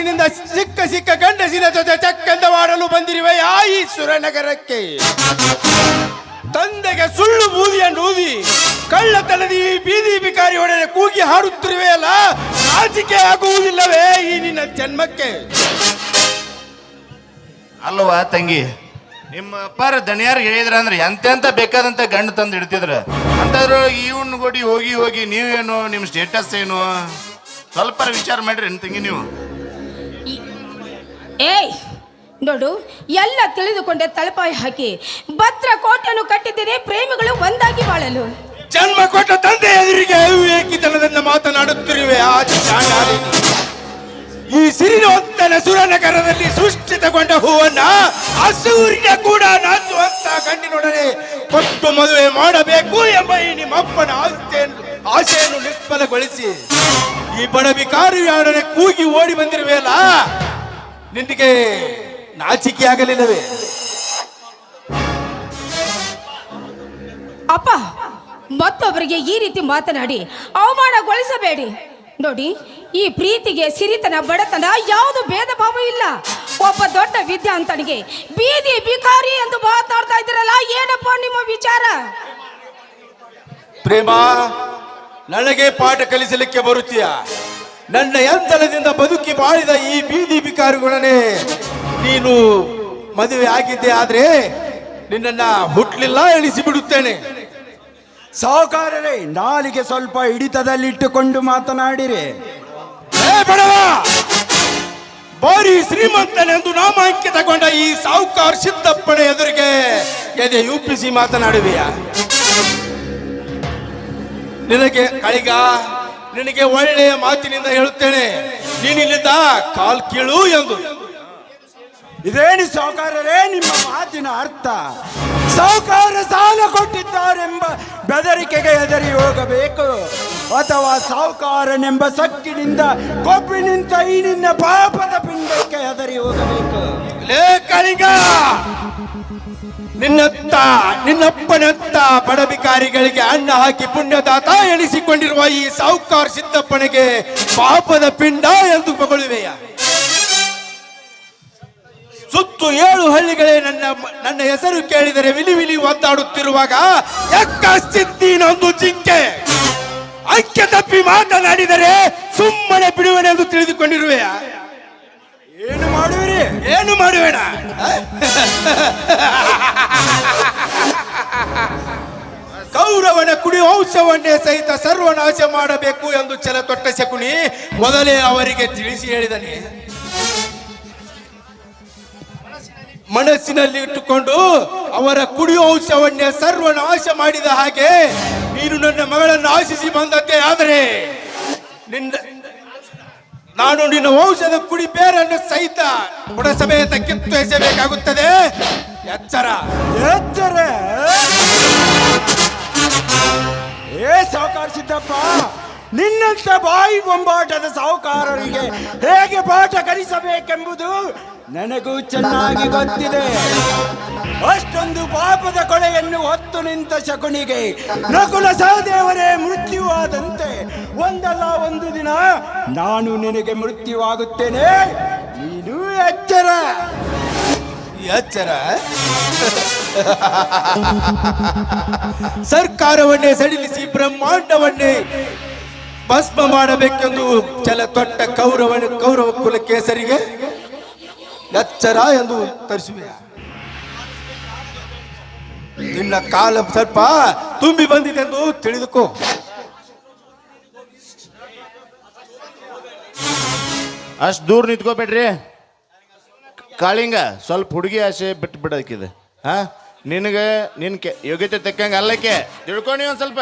ಸೊಕ್ಕಿನಿಂದ ಸಿಕ್ಕ ಸಿಕ್ಕ ಗಂಡಸಿನ ಜೊತೆ ಚಕ್ಕಂದವಾಡಲು ಬಂದಿರುವೆ ಈಶ್ವರ ನಗರಕ್ಕೆ. ತಂದೆಗೆ ಸುಳ್ಳು ಬೂದಿಯನ್ನು ಊದಿ ಕಳ್ಳತನದಿ ಈ ಬೀದಿ ಬಿಕಾರಿ ಒಡನೆ ಕೂಗಿ ಹಾಡುತ್ತಿರುವೆಯಲ್ಲ, ನಾಚಿಕೆ ಆಗುವುದಿಲ್ಲವೇ ಈ ನಿನ್ನ ಜನ್ಮಕ್ಕೆ. ಅಲ್ವಾ ತಂಗಿ, ನಿಮ್ಮ ಅಪ್ಪಾರ ದಣಿಯಾರಿಗೆ ಹೇಳಿದ್ರ ಅಂದ್ರೆ ಎಂತೆಂತ ಬೇಕಾದಂತ ಗಂಡು ತಂದು ಇಡ್ತಿದ್ರ? ಅಂತಂದ್ರ ಇವನ್ ಗೋಡಿ ಹೋಗಿ ಹೋಗಿ ನೀವೇನು, ನಿಮ್ಮ ಸ್ಟೇಟಸ್ ಏನು? ಸ್ವಲ್ಪ ವಿಚಾರ ಮಾಡ್ರಿ ತಂಗಿ ನೀವು? ಈ- ಏಯ್, ನೋಡು, ಎಲ್ಲ ತಿಳಿದುಕೊಂಡೆ ತಳಪಾಯಿ ಹಾಕಿ. ಭದ್ರ ಕೋಟೆಯನ್ನು ಕಟ್ಟಿದ್ದೀರಿ ಪ್ರೇಮಿಗಳು ಒಂದಾಗಿ ಬಾಳಲು. ಜನ್ಮ ಕೊಟ್ಟ ತಂದೆ ಎದುರಿಗೆ ಏಕಿತನದಿಂದ ಮಾತನಾಡುತ್ತಿರುವೆ ಆ. ಈ ಸಿರಿವಂತನ ಸುರನಗರದಲ್ಲಿ ಸೃಷ್ಟಿತಗೊಂಡ ಹೂವನ್ನ ಅಸೂರ್ಯ ಕೂಡ ನಾಚುವಂತ ಗಂಡಿನೊಡನೆ ಕೊಟ್ಟು ಮದುವೆ ಮಾಡಬೇಕು ಎಂಬ ಈ ನಿಮ್ಮಪ್ಪನ ಆಸೆಯನ್ನು ಆಸೆಯನ್ನು ನಿಷ್ಫಲಗೊಳಿಸಿ. ಈ ಬಡವಿಕಾರಿಯೊಡನೆ ಕೂಗಿ ಓಡಿ ಬಂದಿರುವೆಯಲ್ಲ ನಿನಗೆ ನಾಚಿಕೆ ಆಗಲಿಲ್ಲವೇ? ಅಪ್ಪ ಮತ್ತೊಬ್ಬರಿಗೆ ಈ ರೀತಿ ಮಾತನಾಡಿ ಅವಮಾನಗೊಳಿಸಬೇಡಿ. ನೋಡಿ ಈ ಪ್ರೀತಿಗೆ ಸಿರಿತನ ಬಡತನ ಯಾವುದು ಭೇದ ಭಾವ ಇಲ್ಲ. ಒಬ್ಬ ದೊಡ್ಡ ವಿದ್ಯಾವಂತನಿಗೆ ಬೀದಿ ಬಿಕಾರಿ ಎಂದು ಮಾತಾಡ್ತಾ ಇದ್ದೀರಲ್ಲ ಏನಪ್ಪ ನಿಮ್ಮ ವಿಚಾರ? ಪ್ರೇಮ ನನಗೆ ಪಾಠ ಕಲಿಸಲಿಕ್ಕೆ ಬರುತ್ತೀಯ? ನನ್ನ ಯಂತ್ರದಿಂದ ಬದುಕಿ ಬಾಳಿದ ಈ ಬೀದಿ ಬಿಕಾರಿಗಳನೆ ನೀನು ಮದುವೆ ಆಗಿದ್ದೆ ಆದ್ರೆ ನಿನ್ನನ್ನ ಹುಟ್ಲಿಲ್ಲ ಎಣಿಸಿ ಬಿಡುತ್ತೇನೆ ಸಾಹುಕಾರರೇ ನಾಲಿಗೆ ಸ್ವಲ್ಪ ಹಿಡಿತದಲ್ಲಿಟ್ಟುಕೊಂಡು ಮಾತನಾಡಿರಿ. ಏ ಬಡವ! ಬಾರಿ ಶ್ರೀಮಂತನೆಂದು ನಾಮಾಂಕಿತಗೊಂಡ ಈ ಸಾಹುಕಾರ ಸಿದ್ದಪ್ಪನ ಎದುರಿಗೆ ಎದೆ ಸಿ ಮಾತನಾಡುವೆಯಾ? ನಿನಗೆ ಕಳಿಗ ನಿನಗೆ ಒಳ್ಳೆಯ ಮಾತಿನಿಂದ ಹೇಳುತ್ತೇನೆ. ನೀನಿಲ್ಲಿದ್ದ ಕಾಲ್ ಕೀಳು ಎಂದು. ಇದೇನು ಸಾಹುಕಾರರೇ ನಿಮ್ಮ ಮಾತಿನ ಅರ್ಥ? ಸಾಹುಕಾರ ಸಾಲ ಕೊಟ್ಟಿದ್ದಾರೆಂಬ ಬೆದರಿಕೆಗೆ ಹೆದರಿ ಹೋಗಬೇಕು. ಅಥವಾ ಸಾಹುಕಾರನೆಂಬ ಸಕ್ಕಿನಿಂದ ಕೊಬ್ಬಿನಿಂದ ಈ ನಿನ್ನ ಪಾಪದ ಪಿಂಡಕ್ಕೆ ಹೆದರಿ ಹೋಗಬೇಕು? ಲೇ ಕಳಿಗ! ನಿನ್ನತ್ತ, ನಿನ್ನಪ್ಪನತ್ತ ಬಡಬಿಕಾರಿಗಳಿಗೆ ಅನ್ನ ಹಾಕಿ ಪುಣ್ಯದಾತ ಎಣಿಸಿಕೊಂಡಿರುವ ಈ ಸಾಹುಕಾರ ಸಿದ್ದಪ್ಪನಿಗೆ ಪಾಪದ ಪಿಂಡ ಎಂದು ಬಗಳುವೆಯ ಸುತ್ತು ಏಳು ಹಳ್ಳಿಗಳೇ ನನ್ನ ನನ್ನ ಹೆಸರು ಕೇಳಿದರೆ ವಿಲಿ ವಿಲಿ ಒದ್ದಾಡುತ್ತಿರುವಾಗ, ಎಕ್ಕ ಸಿದ್ದೀನೊಂದು ಜಿಂಕೆ. ಅಂಕೆ ತಪ್ಪಿ ಮಾತನಾಡಿದರೆ ಸುಮ್ಮನೆ ಬಿಡುವನೆಂದು ತಿಳಿದುಕೊಂಡಿರುವೆಯ. ಏನು ಮಾಡುವಿರಿ? ಏನು ಮಾಡುವೇಣ? ಕೌರವನ ಕುಡಿ ವಂಶವನ್ನೇ ಸಹಿತ ಸರ್ವನಾಶ ಮಾಡಬೇಕು ಎಂದು ಛಲ ತೊಟ್ಟ ಶಕುನಿ ಮೊದಲೇ ಅವರಿಗೆ ತಿಳಿಸಿ ಹೇಳಿದನೆ. ಮನಸ್ಸಿನಲ್ಲಿ ಇಟ್ಟುಕೊಂಡು ಅವರ ಕುಡಿಯೋ ಅಂಶವನ್ನೇ ಸರ್ವನಾಶ ಮಾಡಿದ ಹಾಗೆ ನೀನು ನನ್ನ ಮಗಳನ್ನು ಆಶಿಸಿ ಬಂದದ್ದೇ ಆದರೆ ನಿನ್ನ ನಾನು ನಿನ್ನ ವಂಶದ ಕುಡಿ ಬೇರನ್ನು ಸಹಿತ ಪುರಸಭೆಯಿಂದ ಕಿತ್ತೊಯಿಸಬೇಕಾಗುತ್ತದೆ ಎಚ್ಚರ. ಎಚ್ಚರ. ಏ ಸಾಹುಕಾರ ಸಿದ್ದಪ್ಪ, ನಿನ್ನಂತ ಬಾಯಿ ಬೊಂಬಾಟದ ಸಾಹುಕಾರರಿಗೆ ಹೇಗೆ ಪಾಠ ಕಲಿಸಬೇಕೆಂಬುದು ನನಗೂ ಚೆನ್ನಾಗಿ ಗೊತ್ತಿದೆ. ಅಷ್ಟೊಂದು ಪಾಪದ ಕೊಳೆಯನ್ನು ಹೊತ್ತು ನಿಂತ ಶಕುನಿಗೆ ನಕುಲ ಸಹದೇವರೇ ಮೃತ್ಯುವಾದಂತೆ. ಒಂದಲ್ಲ ಒಂದು ದಿನ ನಾನು ನಿನಗೆ ಮೃತ್ಯುವಾಗುತ್ತೇನೆ. ನೀನು ಎಚ್ಚರ. ಎಚ್ಚರ? ಸರ್ಕಾರವನ್ನೇ ಸಡಿಲಿಸಿ ಬ್ರಹ್ಮಾಂಡವನ್ನೇ ಭಸ್ಮ ಮಾಡಬೇಕೆಂದು ಛಲ ತೊಟ್ಟ ಕೌರವನ ಕೌರವ ಕುಲ ಕೇಸರಿಗೆ ಎಚ್ಚರ ಎಂದು ತರಿಸುವೆ ನಿನ್ನ ಕಾಲ ಸ್ವಲ್ಪ ತುಂಬಿ ಬಂದಿದೆ ಎಂದು ತಿಳಿದುಕೋ. ಅಷ್ಟು ದೂರ ನಿಂತ್ಕೋಬೇಡ್ರಿ. ಕಾಳಿಂಗ, ಸ್ವಲ್ಪ ಹುಡುಗಿ ಆಸೆ ಬಿಟ್ಟು ಬಿಡೋದಕ್ಕಿದೆ ಹಾ? ನಿನಗೆ, ನಿನ್ ಕೆ, ಯೋಗ್ಯತೆ ತಕ್ಕಂಗೆ ಅಲ್ಲಕ್ಕೆ. ತಿಳ್ಕೊಂಡು ಒಂದು ಸ್ವಲ್ಪ.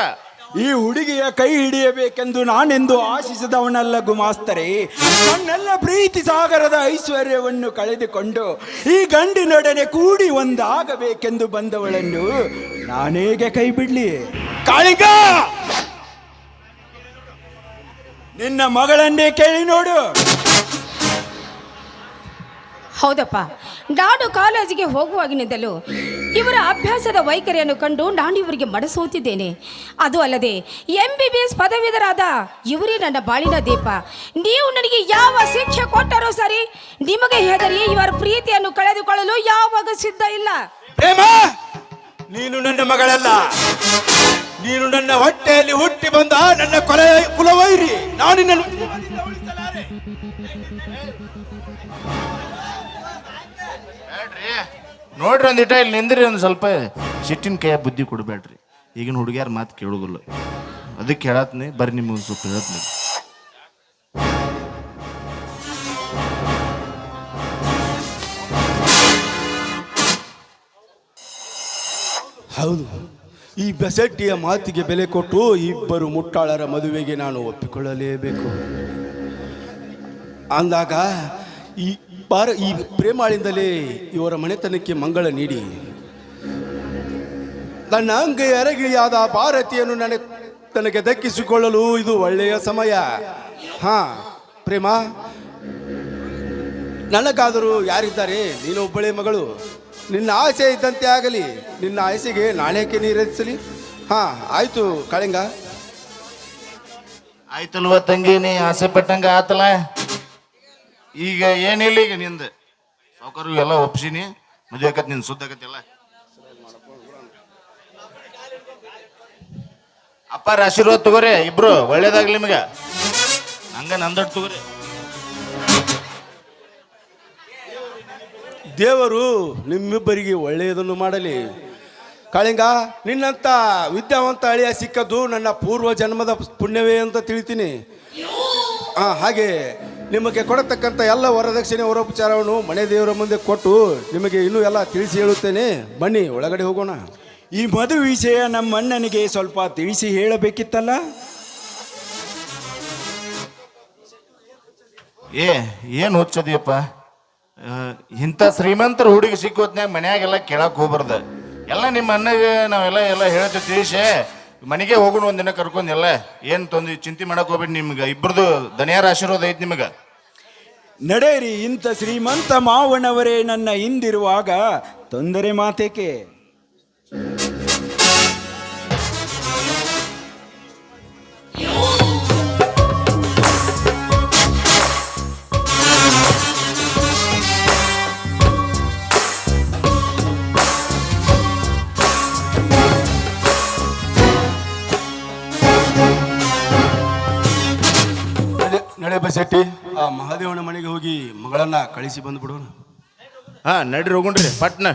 ಈ ಹುಡುಗಿಯ ಕೈ ಹಿಡಿಯಬೇಕೆಂದು ನಾನೆಂದು ಆಶಿಸಿದವನಲ್ಲ ಗುಮಾಸ್ತರೆ. ನನ್ನೆಲ್ಲ ಪ್ರೀತಿ ಸಾಗರದ ಐಶ್ವರ್ಯವನ್ನು ಕಳೆದುಕೊಂಡು ಈ ಗಂಡಿನೊಡನೆ ಕೂಡಿ ಒಂದಾಗಬೇಕೆಂದು ಬಂದವಳನ್ನು ನಾನೇಗೆ ಕೈ ಬಿಡ್ಲಿ. ಕಾಳಿಂಗ! ನಿನ್ನ ಮಗಳನ್ನೇ ಕೇಳಿ ನೋಡು. ಹೌದಪ್ಪ. ನಾನು ಕಾಲೇಜಿಗೆ ಹೋಗುವಾಗಿನಿಂದಲೂ ಇವರ ಅಭ್ಯಾಸದ ವೈಖರಿಯನ್ನು ಕಂಡು ನಾನು ಇವರಿಗೆ ಮಡಸೋತಿದ್ದೇನೆ. ಅದು ಅಲ್ಲದೆ ಎಂ ಬಿ ಬಿ ಎಸ್ ಪದವೀಧರಾದ ಇವರೇ ನನ್ನ ಬಾಳಿನ ದೀಪ. ನೀವು ನನಗೆ ಯಾವ ಶಿಕ್ಷೆ ಕೊಟ್ಟರೂ ಸರಿ ನಿಮಗೆ ಹೆದರಿ ಇವರ ಪ್ರೀತಿಯನ್ನು ಕಳೆದುಕೊಳ್ಳಲು ಯಾವಾಗ ಸಿದ್ಧ ಇಲ್ಲ. ಪ್ರೇಮ ನೀನು ನನ್ನ ಮಗಳಲ್ಲ. ನೀನು ನನ್ನ ಹೊಟ್ಟೆಯಲ್ಲಿ ಹುಟ್ಟಿ ಬಂದ ನನ್ನ ಕೊಲೆ ಕುಲವೈರಿ. ನಾನು ನಿನ್ನನ್ನು ಬ್ಯಾಡ್ರಿ ನೋಡ್ರಿ ಒಂದಿಟ ಇಲ್ಲಿ ನಿಂದ್ರಿ ಒಂದು ಸ್ವಲ್ಪ. ಸಿಟ್ಟಿನ ಕೈಯ ಬುದ್ಧಿ ಕೊಡಬೇಡ್ರಿ. ಈಗಿನ ಹುಡುಗಿಯಾರ ಮಾತು ಕೇಳೋದಿಲ್ಲ. ಅದಕ್ಕೆ ಹೇಳತ್ನಿ ಬರ್ರಿ ನಿಮ್ಗೆ ಒಂದು ಸ್ವಲ್ಪ ಹೇಳತ್ನಿ. ಹೌದು. ಈ ಬೆಸಟ್ಟಿಯ ಮಾತಿಗೆ ಬೆಲೆ ಕೊಟ್ಟು ಇಬ್ಬರು ಮುಟ್ಟಾಳರ ಮದುವೆಗೆ ನಾನು ಒಪ್ಪಿಕೊಳ್ಳಲೇಬೇಕು. ಅಂದಾಗ ಈ ಬಾರ, ಈ ಪ್ರೇಮಾಳಿಂದಲೇ ಇವರ ಮನೆತನಕ್ಕೆ ಮಂಗಳ ನೀಡಿ. ನನ್ನ ಅಂಗೆ ಅರಗಿಳಿಯಾದ ಭಾರತಿಯನ್ನು ನನಗೆ ತನಗೆ ದಕ್ಕಿಸಿಕೊಳ್ಳಲು ಇದು ಒಳ್ಳೆಯ ಸಮಯ. ಹಾ, ಪ್ರೇಮ. ನನಗಾದರೂ ಯಾರಿದ್ದಾರೆ? ನೀನು ಒಬ್ಬಳೇ ಮಗಳು. ನಿನ್ನ ಆಸೆ ಇದ್ದಂತೆ ಆಗಲಿ, ನಿನ್ನ ಆಸೆಗೆ ನಾಣ್ಯಕ್ಕೆ ನೀರಿಸಲಿ ಹಾ, ಆಯ್ತು ಕಳಿಂಗ. ಆಯ್ತಲ್ವ ತಂಗಿ, ನೀ ಆಸೆ ಪಟ್ಟಂಗ ಆತಲ್ಲ ಈಗ ಏನಿಲ್ಲ ಈಗ ನಿಂದ? ಸಾವುಕಾರು ಎಲ್ಲ ಒಪ್ಸಿನಿ, ಮದುವೆ ಆಕತ್ ನಿನ್ ಸುದ್ದ ಆಕತ್ತಿಲ್ಲ ಅಪ್ಪಾರ ಆಶೀರ್ವಾದ ತಗೋರಿ, ಇಬ್ರು ಒಳ್ಳೇದಾಗ್ಲಿ ನಿಮಗೆ. ಹಂಗ ನಂದಟ್ ತಗೋರಿ. ದೇವರು ನಿಮ್ಮಿಬ್ಬರಿಗೆ ಒಳ್ಳೆಯದನ್ನು ಮಾಡಲಿ. ಕಾಳಿಂಗ ನಿನ್ನಂಥ ವಿದ್ಯಾವಂತ ಅಳಿಯ ಸಿಕ್ಕದ್ದು ನನ್ನ ಪೂರ್ವ ಜನ್ಮದ ಪುಣ್ಯವೇ ಅಂತ ತಿಳಿತೀನಿ. ಆ, ಹಾಗೆ ನಿಮಗೆ ಕೊಡತಕ್ಕಂಥ ಎಲ್ಲ ವರದಕ್ಷಿಣೆ ವರೋಪಚಾರವನ್ನು ಮನೆ ದೇವರ ಮುಂದೆ ಕೊಟ್ಟು ನಿಮಗೆ ಇನ್ನೂ ಎಲ್ಲ ತಿಳಿಸಿ ಹೇಳುತ್ತೇನೆ. ಬನ್ನಿ ಒಳಗಡೆ ಹೋಗೋಣ. ಈ ಮದುವೆ ವಿಷಯ ನಮ್ಮ ಅಣ್ಣನಿಗೆ ಸ್ವಲ್ಪ ತಿಳಿಸಿ ಹೇಳಬೇಕಿತ್ತಲ್ಲ? ಏ ಏನು ಹುಚ್ಚದಿಯಪ್ಪ? ಇಂಥ ಶ್ರೀಮಂತರ ಹುಡುಗಿ ಸಿಕ್ಕೋತ್ನಾಗ ಮನ್ಯಾಗೆಲ್ಲ ಕೇಳಕ್ ಹೋಗ್ಬಾರ್ದು. ಎಲ್ಲ ನಿಮ್ಮ ಅಣ್ಣಗೆ ನಾವೆಲ್ಲ ಎಲ್ಲ ಹೇಳ್ತೀವಿ, ತಿಳಿಸಿ, ಮನೆಗೆ ಹೋಗೋಣ ಒಂದಿನ ಕರ್ಕೊಂಡು ಎಲ್ಲ. ಏನು ತೊಂದ್ರೆ, ಚಿಂತೆ ಮಾಡಕ್ ಹೋಗ್ಬೇಡಿ ನಿಮ್ಗೆ. ಇಬ್ಬರದು ದನಿಯಾರ ಆಶೀರ್ವಾದ ಐತಿ ನಿಮಗೆ. ನಡೆಯಿರಿ, ಇಂಥ ಶ್ರೀಮಂತ ಮಾವನವರೇ ನನ್ನ ಹಿಂದಿರುವಾಗ ತೊಂದರೆ ಮಾತೇಕೆ? ನಡೆ ಆ ಮಹಾದೇವನ ಮನೆಗೆ ಹೋಗಿ ಮಗಳನ್ನ ಕಳಿಸಿ ಬಂದ್ಬಿಡೋಣ. ಹಾ ಹಾಂ ನಡ್ರಿ ಹೋಗುಣ್ರಿ ಪಟ್ನ.